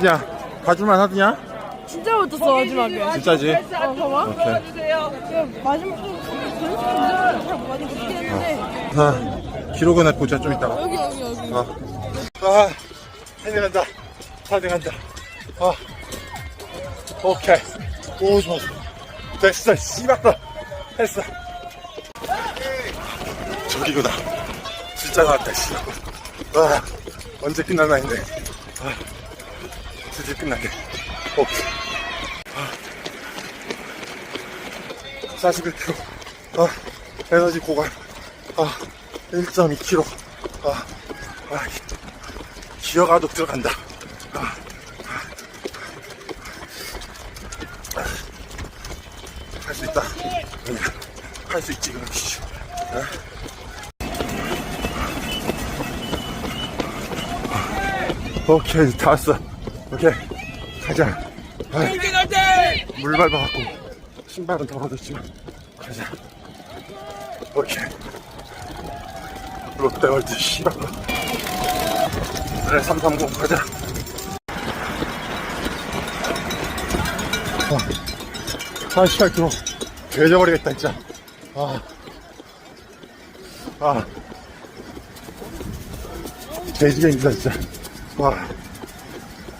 어떠냐? 봐줄만 하더냐? 진짜 못했어 마지막에. 진짜지? 어 봐봐. 오케이. 야, 마지막 좀 변수 잘 못하는 거 했는데 자, 기록은 보자, 좀 이따가. 여기 여기 여기. 아, 아, 해내간다. 사등한다. 아, 오케이. 오, 좋아, 좋아. 됐어, 씨발다. 했어. 저기구나. 진짜 나왔다, 씨. 아, 언제 끝날나 했네. 아, 드디어 끝나게. 오케이. 아, 41kg. 아, 에너지 고갈. 아, 1.2kg. 아, 아, 기어가도 들어간다. 아, 할수 있다. 할 수 있지, 그럼. 씨. 아. 오케이, 다 왔어. 오케이, 가자. 아, 물 밟아갖고 신발은 더러졌지만 가자. 오케이. 롯데월드 씨발. 그래 330 가자. 아, 48km 되져버리겠다 진짜. 아, 아, 돼지가 힘들다 진짜. 와,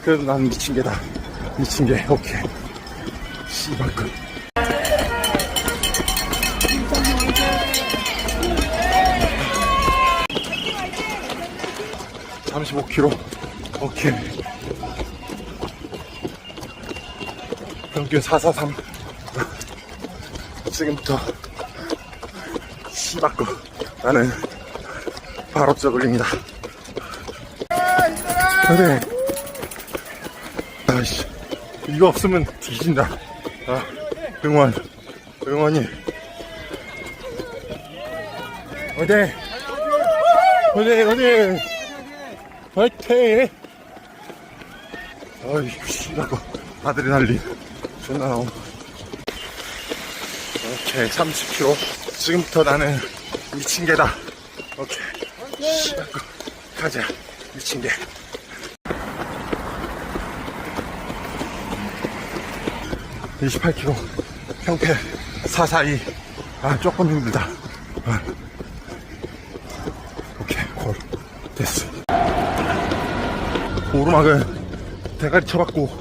그래도 난 미친 개다. 미친 개. 오케이. 씨발 그. 삼십오 킬로 오케이. 평균 443. 지금부터 씨발 거 나는 바로 저글링이다. 근데 아이씨 이거 없으면 뒤진다. 아 응원 응원이 어디 어디 어디 화이팅! 어이구, 씨라고. 아드레날린. 존나 나오. 오케이, 30km. 지금부터 나는 미친 개다. 오케이. 씨라고. 가자. 미친 개. (28km) 평패 (442) 아 조금 힘들다. 아. 오케이 골. 됐어. 오르막은 대가리 쳐박고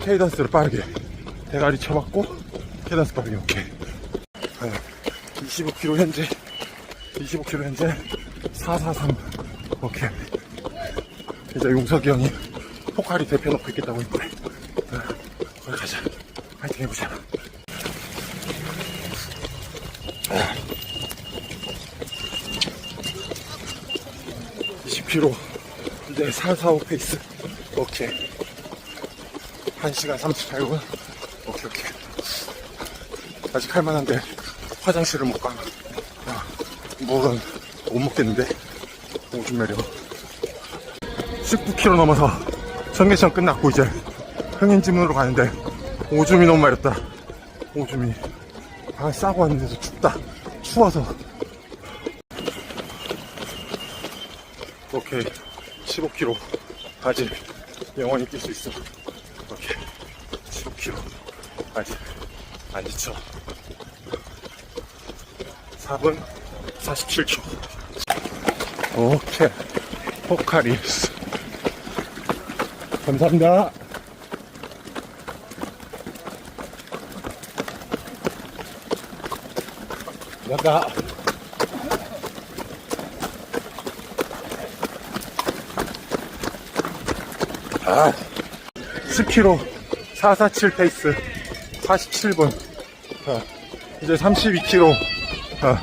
케이던스를 빠르게 대가리 쳐박고 케이던스 빠르게 오케이. 25km 현재. 25km 현재. 443 오케이. 이제 용석이 형이 포카리 대표 놓고 있겠다고 했는데. 어, 거기 가자 해보자 아. 20km 이제 445 페이스. 오케이. 1시간 38분. 오케이 오케이. 아직 할 만한데 화장실을 못가. 아, 뭐는 못 먹겠는데? 오줌 매려. 19km 넘어서 청계천 끝났고 이제 흥인지문으로 가는데 오줌이 너무 마렵다. 오줌이. 아 싸고 왔는데도 춥다. 추워서. 오케이. 15km 아직 영원히 뛸 수 있어. 오케이. 15km 아직 안 지쳐. 4분 47초. 오케이. 포카리스. 감사합니다 야가 아, 10km 447 페이스 47분. 어, 이제 32km 어,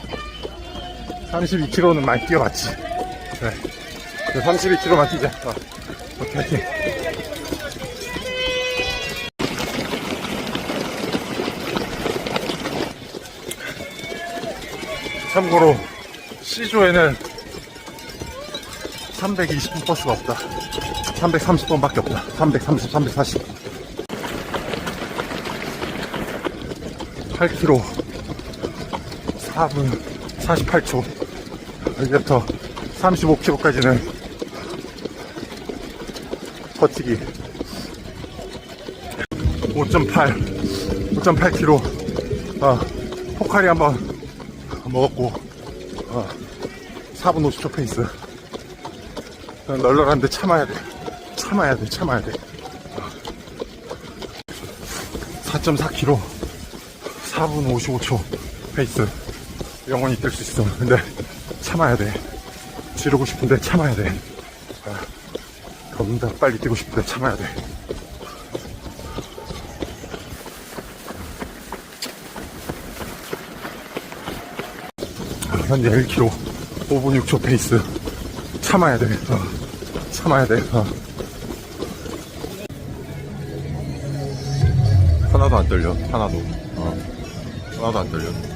32km는 많이 뛰어봤지. 네. 32km만 뛰자. 어, 오케이 오케이 참고로 C조에는 320분 버스가 없다 330번 밖에 없다. 330, 340. 8km 4분 48초. 이제부터 35km까지는 버티기. 5.8, 5.8kg. 어, 포카리 한번 먹었고, 어, 4분 50초 페이스. 어, 널널한데 참아야 돼. 참아야 돼, 참아야 돼. 4.4kg, 4분 55초 페이스. 영원히 뛸 수 있어. 근데 참아야 돼. 지르고 싶은데 참아야 돼. 아, 겁나 빨리 뛰고 싶은데 참아야 돼. 현재 1km 5분 6초 페이스 참아야 돼 어, 참아야 돼 어. 하나도 안 떨려 하나도 어. 하나도 안 떨려